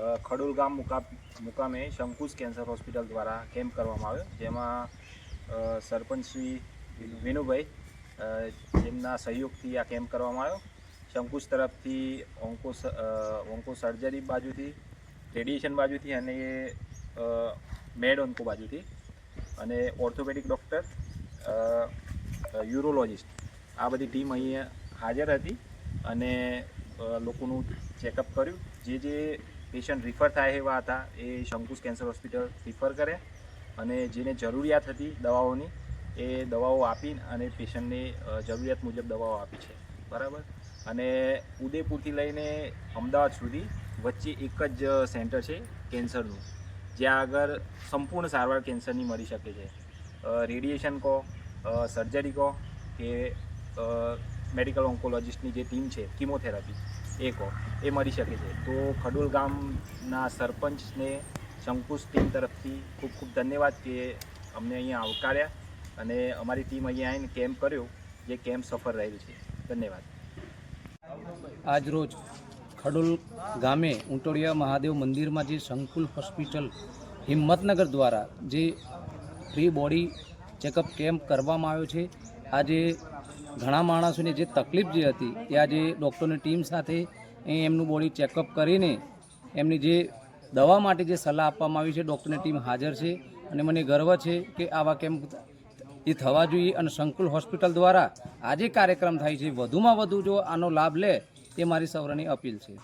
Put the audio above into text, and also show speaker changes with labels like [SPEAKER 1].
[SPEAKER 1] ખડોલ ગામ મુકા, મુકામે શંકુશ કેન્સર હોસ્પિટલ દ્વારા કેમ્પ કરવામાં આવ્યો, જેમાં સરપંચ શ્રી વિનુભાઈ જેમના સહયોગથી આ કેમ્પ કરવામાં આવ્યો. શંકુશ તરફથી ઓન્કો ઓન્કો સર્જરી બાજુથી, રેડિયેશન બાજુથી અને મેડ ઓન્કો બાજુથી અને ઓર્થોપેડિક ડૉક્ટર યુરોલોજિસ્ટ, આ બધી ટીમ અહીંયા હાજર હતી અને લોકોનું ચેકઅપ કર્યું. જે જે પેશન્ટ રિફર થાય એવા હતા, એ શંકુશ કેન્સર હોસ્પિટલ રિફર કરે અને જેને જરૂરિયાત હતી દવાઓની, એ દવાઓ આપી અને પેશન્ટને જરૂરિયાત મુજબ દવાઓ આપી છે. બરાબર? અને ઉદયપુરથી લઈને અમદાવાદ સુધી વચ્ચે એક જ સેન્ટર છે કેન્સરનું, જ્યાં આગળ સંપૂર્ણ સારવાર કેન્સરની મળી શકે છે. રેડિયેશન કહો સર્જરી કહો કે મેડિકલ ઓન્કોલોજિસ્ટની જે ટીમ છે કિમોથેરાપી એ કહો એ મળી શકે છે. તો ખડોલ ગામના સરપંચને શંકુશ ટીમ તરફથી ખૂબ ખૂબ ધન્યવાદ કે અમને અહીંયા આવકાર્યા અને અમારી ટીમ અહીંયા આવીને કેમ્પ કર્યો, જે કેમ્પ સફળ રહેલ છે. ધન્યવાદ.
[SPEAKER 2] આજરોજ ખડોલ ગામે ઉંટોળિયા મહાદેવ મંદિરમાં જે સંકુલ હોસ્પિટલ હિંમતનગર દ્વારા જે ફ્રી બોડી ચેકઅપ કેમ્પ કરવામાં આવ્યો છે, આજે ઘણા માણસોને જે તકલીફ જે હતી એ આજે ડૉક્ટરની ટીમ સાથે એમનું બોડી ચેકઅપ કરીને એમની જે દવા માટે જે સલાહ આપવામાં આવી છે, ડૉક્ટરની ટીમ હાજર છે અને મને ગર્વ છે કે આવા કેમ્પ એ થવા જોઈએ અને સંકુલ હોસ્પિટલ દ્વારા આજે કાર્યક્રમ થાય છે. વધુમાં વધુ જો આનો લાભ લે, એ મારી સૌરની અપીલ છે.